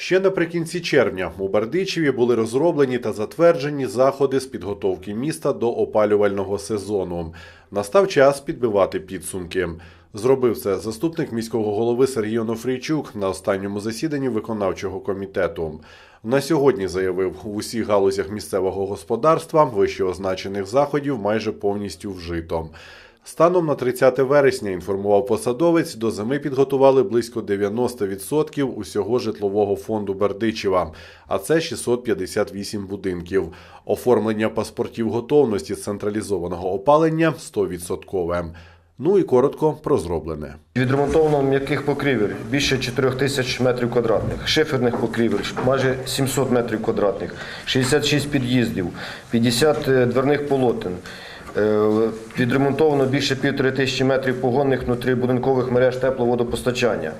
Ще наприкінці червня у Бердичеві були розроблені та затверджені заходи з підготовки міста до опалювального сезону. Настав час підбивати підсумки. Зробив це заступник міського голови Сергій Онофрійчук на останньому засіданні виконавчого комітету. На сьогодні заявив, у усіх галузях місцевого господарства вищеозначених заходів майже повністю вжито. Станом на 30 вересня інформував посадовець, до зими підготували близько 90% усього житлового фонду Бердичева, а це 658 будинків. Оформлення паспортів готовності централізованого опалення 100%. Ну і коротко про зроблене. Відремонтовано м'яких покрівель більше 4 тисяч метрів квадратних, шиферних покрівель майже 700 метрів квадратних, 66 під'їздів, 50 дверних полотен. Е, Відремонтовано більше півтори тисячі метрів погонних внутрібудинкових мереж тепловодопостачання.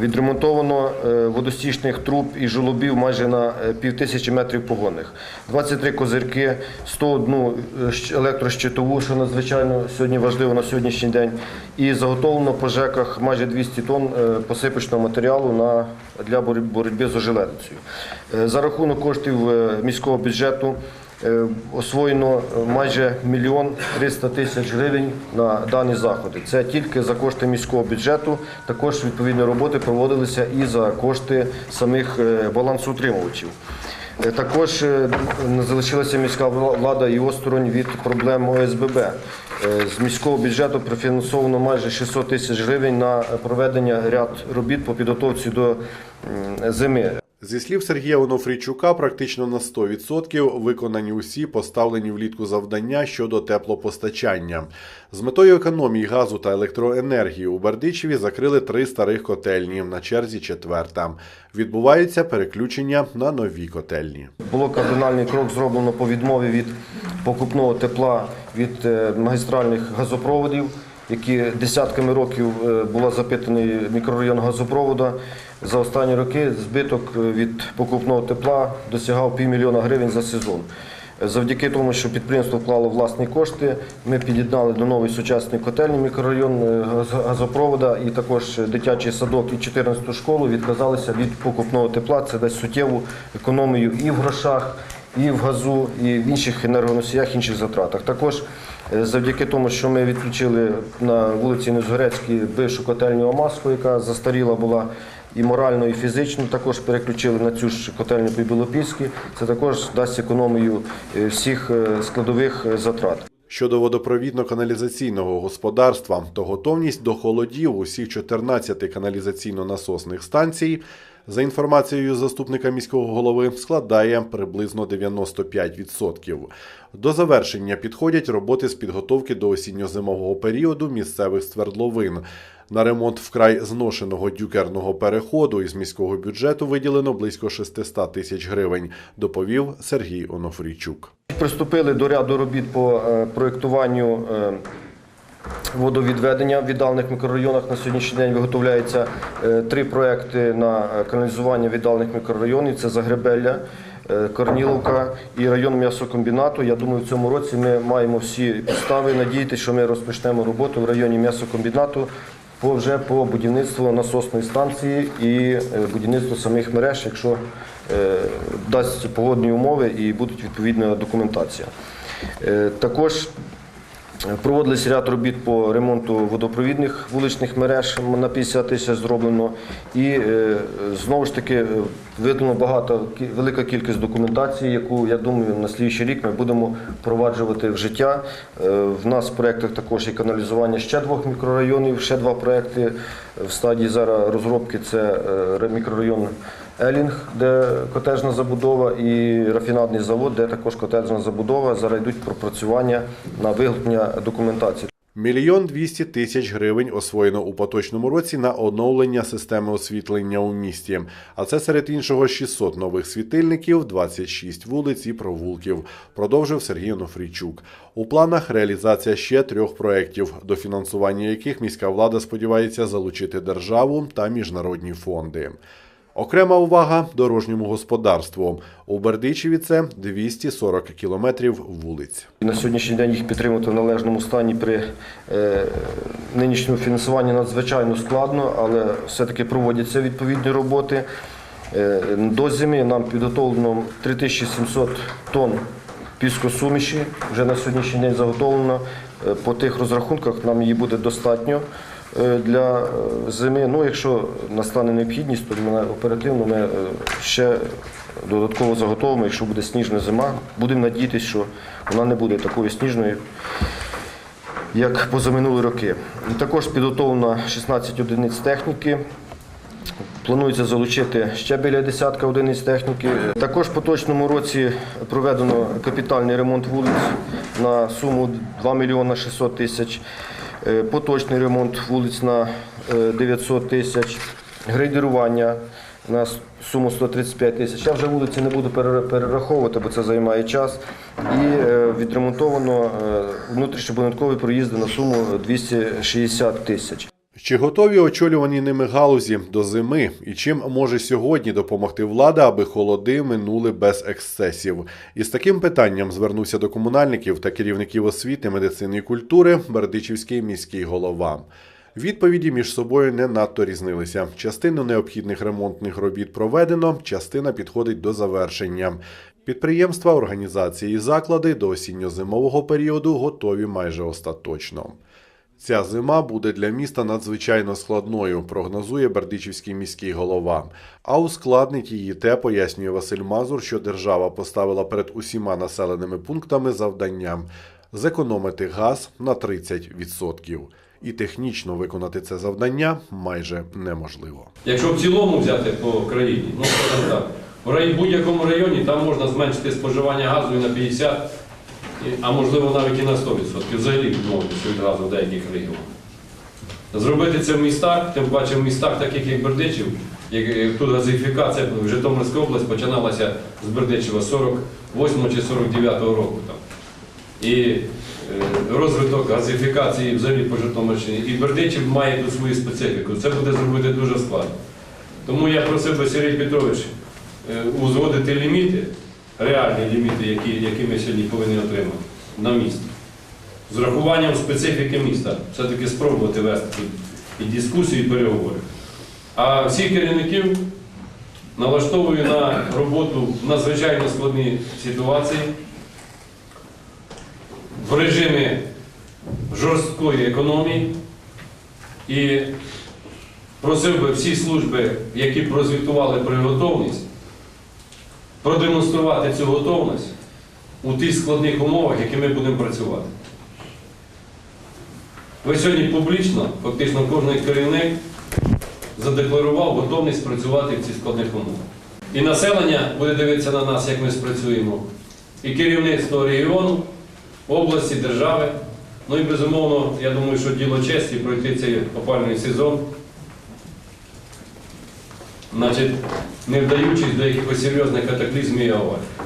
Відремонтовано е, водостічних труб і жолобів майже на е, півтисячі метрів погонних, 23 козирки, 101 е, електрощитову, що надзвичайно сьогодні важливо на сьогоднішній день. І заготовлено по ЖЕКах майже 200 тонн посипочного матеріалу на, для боротьби- з ожеледицею. За рахунок коштів міського бюджету Освоєно е, майже мільйон 300 тисяч гривень на дані заходи. Це тільки за кошти міського бюджету. Також відповідні роботи проводилися і за кошти самих е, балансоутримувачів. Е, Також е, не залишилася міська влада і осторонь від проблем ОСББ. Е, З міського бюджету профінансовано майже 600 тисяч гривень на проведення ряд робіт по підготовці до зими. Зі слів Сергія Онофрійчука, практично на 100% виконані усі поставлені влітку завдання щодо теплопостачання. З метою економії газу та електроенергії у Бердичеві закрили три старих котельні. На черзі четверта. Відбуваються переключення на нові котельні. Було кардинальний крок зроблено по відмові від покупного тепла від е, магістральних газопроводів, які десятками років е, була запитаний мікрорайон газопроводу. За останні роки збиток е, від покупного тепла досягав півмільйона гривень за сезон. Е, Завдяки тому, що підприємство вклало власні кошти, ми під'єднали до нової сучасної котельні мікрорайон газ- газопровода і також дитячий садок і 14 школу відказалися від покупного тепла. Це дасть суттєву економію і в грошах, і в газу, і в інших енергоносіях, інших затратах. Також е, завдяки тому, що ми відключили на вулиці Незгорецькій бившу котельню Амаску, яка застаріла була і морально, і фізично, також переключили на цю ж котельню по Білопільській. Це також дасть економію е, всіх е, складових затрат. Щодо водопровідно-каналізаційного господарства, то готовність до холодів усіх 14 каналізаційно-насосних станцій, за інформацією заступника міського голови, складає приблизно 95%. До завершення підходять роботи з підготовки до осінньо-зимового періоду місцевих свердловин. На ремонт вкрай зношеного дюкерного переходу із міського бюджету виділено близько 600 тисяч гривень, доповів Сергій Онофрійчук. Приступили до ряду робіт по е, проєктуванню е, водовідведення в віддалених мікрорайонах. На сьогоднішній день виготовляються е, три проекти на е, каналізування віддалених мікрорайонів. Це Загребелля, е, Корніловка і район м'ясокомбінату. Я думаю, в цьому році ми маємо всі підстави надіятися, що ми розпочнемо роботу в районі м'ясокомбінату по вже по будівництву насосної станції і будівництву самих мереж, якщо дасть погодні умови і будуть відповідна документація. Також Проводились ряд робіт по ремонту водопровідних вуличних мереж на 50 тисяч зроблено. І е, знову ж таки е, видано багато велика кількість документації, яку я думаю на слідчий рік ми будемо впроваджувати в життя. Е, В нас в проєктах також є каналізування ще двох мікрорайонів, ще два проєкти в стадії зараз розробки. Це мікрорайон Елінг, де котежна забудова, і рафінадний завод, де також котежна забудова. Зараз йдуть пропрацювання на виготовлення документації. Мільйон двісті тисяч гривень освоєно у поточному році на оновлення системи освітлення у місті. А це серед іншого 600 нових світильників, 26 вулиць і провулків. Продовжив Сергій Онофрійчук. У планах реалізація ще трьох проєктів, до фінансування яких міська влада сподівається залучити державу та міжнародні фонди. Окрема увага дорожньому господарству. У Бердичеві це 240 кілометрів вулиць. На сьогоднішній день їх підтримати в належному стані при е, нинішньому фінансуванні надзвичайно складно, але все-таки проводяться відповідні роботи. Е, До зими нам підготовлено 3700 тонн піскосуміші. Вже на сьогоднішній день заготовлено. Е, По тих розрахунках нам її буде достатньо для е, зими. Ну, якщо настане необхідність, то оперативно ми е, ще додатково заготовимо. Якщо буде сніжна зима, будемо надіятися, що вона не буде такою сніжною, як позаминулі роки. Також підготовлено 16 одиниць техніки. Планується залучити ще біля десятка одиниць техніки. Також в поточному році проведено капітальний ремонт вулиць на суму 2 мільйона 600 тисяч, Е, поточний ремонт вулиць на е, 900 тисяч, грейдерування на суму 135 тисяч. Я вже вулиці не буду перераховувати, бо це займає час. І е, відремонтовано е, внутрішньобудинкові проїзди на суму 260 тисяч. Чи готові очолювані ними галузі до зими? І чим може сьогодні допомогти влада, аби холоди минули без ексцесів? Із таким питанням звернувся до комунальників та керівників освіти, медицини і культури Бердичівський міський голова. Відповіді між собою не надто різнилися. Частину необхідних ремонтних робіт проведено, частина підходить до завершення. Підприємства, організації і заклади до осінньо-зимового періоду готові майже остаточно. Ця зима буде для міста надзвичайно складною, прогнозує Бердичівський міський голова. А ускладнить її те, пояснює Василь Мазур, що держава поставила перед усіма населеними пунктами завданням зекономити газ на 30%. І технічно виконати це завдання майже неможливо. Якщо в цілому взяти по країні, ну так, в будь-якому районі там можна зменшити споживання газу і на 50, і- а можливо навіть і на 100%, взагалі відмовитися від газу в деяких регіонах. Зробити це в містах, тим паче в містах, таких як Бердичів, як як тут газифікація в Житомирській області починалася з Бердичева 48 чи 49 року. Там. І е, розвиток газифікації взагалі по Житомирщині. І Бердичів має тут свою специфіку. Це буде зробити дуже складно. Тому я просив би Сергій Петрович е, узгодити ліміти, реальні ліміти, які, які ми сьогодні повинні отримати на місто. З урахуванням специфіки міста. Все-таки спробувати вести і дискусію, і переговори. А всіх керівників налаштовую на роботу в надзвичайно складній ситуації в режимі жорсткої економії і просив би всі служби, які прозвітували про готовність, продемонструвати цю готовність у тих складних умовах, які ми будемо працювати. Ви сьогодні публічно, фактично кожен керівник задекларував готовність працювати в цих складних умовах. І населення буде дивитися на нас, як ми спрацюємо, і керівництво регіону, області, держави. Ну і безумовно, я думаю, що діло честі пройти цей опальний сезон, значить, не вдаючись до якихось серйозних катаклізмів і аварій.